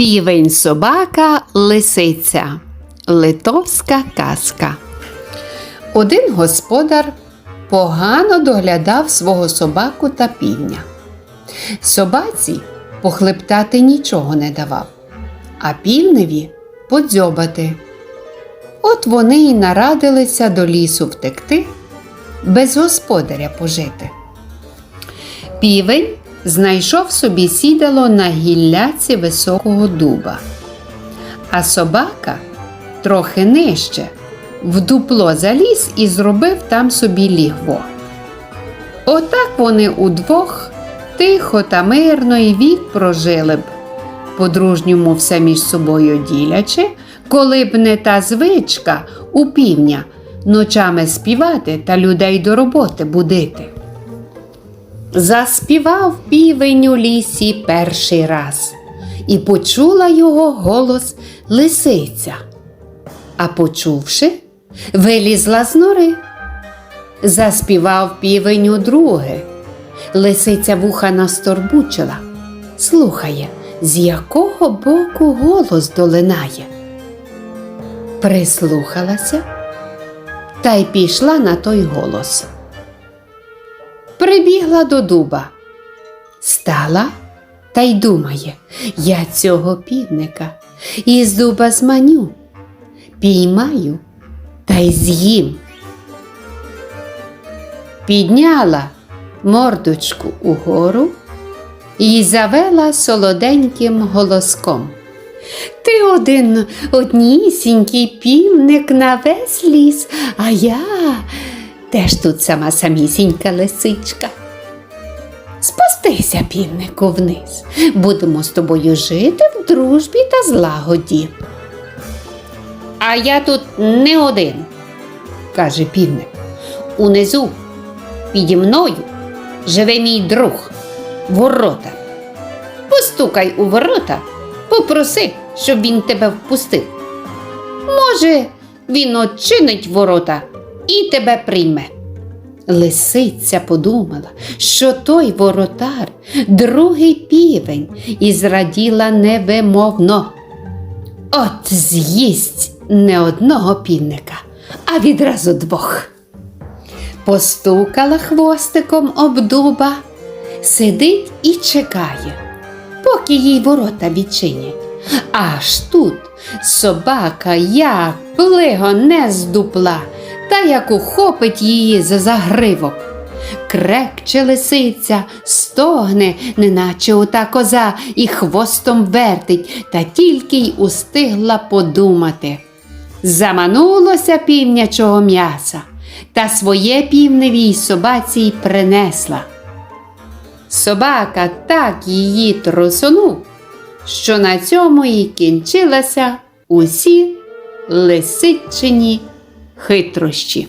Півень собака лисиця. Литовська казка. Один господар погано доглядав свого собаку та півня. Собаці похлептати нічого не давав, а півневі подзьобати. От вони й нарадилися до лісу втекти, без господаря пожити. Півень знайшов собі сідало на гілляці високого дуба, а собака трохи нижче в дупло заліз і зробив там собі лігво. Отак вони удвох тихо та мирно і вік прожили б, по-дружньому все між собою ділячи, коли б не та звичка у півня ночами співати та людей до роботи будити. Заспівав півень у лісі перший раз, і почула його голос лисиця. А почувши, вилізла з нори. Заспівав півень у друге. Лисиця вуха насторбучила, слухає, з якого боку голос долинає. Прислухалася та й пішла на той голос. Прибігла до дуба, стала та й думає, я цього півника із дуба зманю, піймаю та й з'їм. Підняла мордочку угору і завела солоденьким голоском. Ти один однісінький півник на весь ліс, а я теж тут сама самісінька лисичка. Спустися, півнику, вниз. Будемо з тобою жити в дружбі та злагоді. А я тут не один, каже півник. Унизу, піді мною, живе мій друг, ворота. Постукай у ворота, попроси, щоб він тебе впустив. Може, він очинить ворота і тебе прийме. Лисиця подумала, що той воротар другий півень, і зраділа невимовно. От з'їсть не одного півника, а відразу двох. Постукала хвостиком об дуба, сидить і чекає, поки їй ворота відчинять. Аж тут собака як плигоне з дупла, та як ухопить її за загривок. Крекче лисиця, стогне, неначе ота коза, і хвостом вертить, та тільки й устигла подумати. Заманулося півнячого м'яса, та своє півневій собаці й принесла. Собака так її трусунув, що на цьому і кінчилися усі лисичині хитрощі.